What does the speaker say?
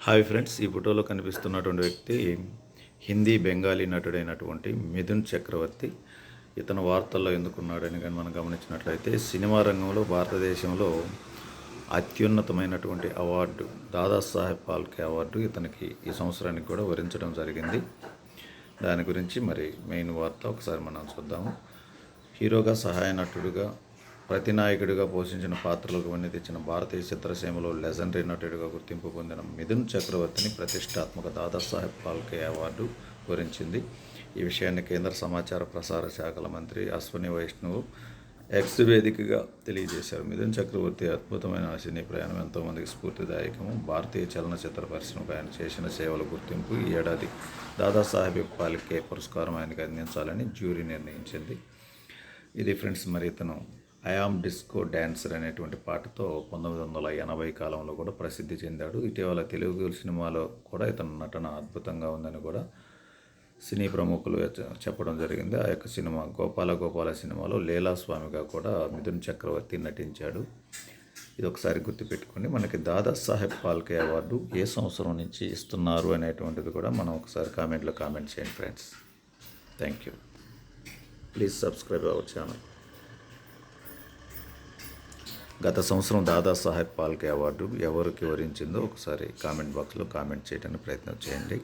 Hi friends ఈ ఫోటోలో కనిపిస్తున్నటువంటి వ్యక్తి హిందీ బెంగాలీ నటుడైనటువంటి మిథున్ చక్రవర్తి. ఇతను వార్తల్లో ఎందుకున్నాడని కానీ మనం గమనించినట్లయితే సినిమా రంగంలో భారతదేశంలో అత్యున్నతమైనటువంటి అవార్డు దాదాసాహెబ్ పాల్కే అవార్డు ఇతనికి ఈ సంవత్సరానికి కూడా వరించడం జరిగింది. దాని గురించి మరి మెయిన్ వార్త ఒకసారి మనం చూద్దాము. హీరోగా సహాయ నటుడుగా ప్రతినాయకుడిగా పోషించిన పాత్రలకు వన్నీ తెచ్చిన భారతీయ చిత్రసీమలో లెజెండరీ నటుడిగా గుర్తింపు పొందిన మిథున్ చక్రవర్తిని ప్రతిష్టాత్మక దాదాసాహెబ్ పాల్కే అవార్డు గురించింది ఈ విషయాన్ని కేంద్ర సమాచార ప్రసార శాఖల మంత్రి అశ్వని వైష్ణవ్ ఎక్స్ వేదికగా తెలియజేశారు. మిథున్ చక్రవర్తి అద్భుతమైన సినీ ప్రయాణం ఎంతోమందికి స్ఫూర్తిదాయకము. భారతీయ చలనచిత్ర పరిశ్రమకు ఆయన చేసిన సేవల గుర్తింపు ఈ ఏడాది దాదాసాహెబ్ పాల్కే పురస్కారం ఆయనకు అందించాలని జ్యూరీ నిర్ణయించింది. ఇది ఫ్రెండ్స్ మరి ఇతను ఐఆమ్ డిస్కో డ్యాన్సర్ అనేటువంటి పాటతో పంతొమ్మిది వందల ఎనభై కాలంలో కూడా ప్రసిద్ధి చెందాడు. ఇటీవల తెలుగు సినిమాలో కూడా ఇతను నటన అద్భుతంగా ఉందని కూడా సినీ ప్రముఖులు చెప్పడం జరిగింది. ఆ యొక్క సినిమా గోపాల గోపాల సినిమాలో లీలా స్వామిగా కూడా మిథున్ చక్రవర్తి నటించాడు. ఇది ఒకసారి గుర్తుపెట్టుకోండి. మనకి దాదా సాహెబ్ పాల్కే అవార్డు ఏ సంవత్సరం నుంచి ఇస్తున్నారు అనేటువంటిది కూడా మనం ఒకసారి కామెంట్లో కామెంట్ చేయండి friends. Thank you. Please subscribe our channel. గత సంవత్సరం దాదా సాహెబ్ పాల్కే అవార్డు ఎవరికి వరించిందో ఒకసారి కామెంట్ బాక్స్లో కామెంట్ చేయడానికి ప్రయత్నం చేయండి.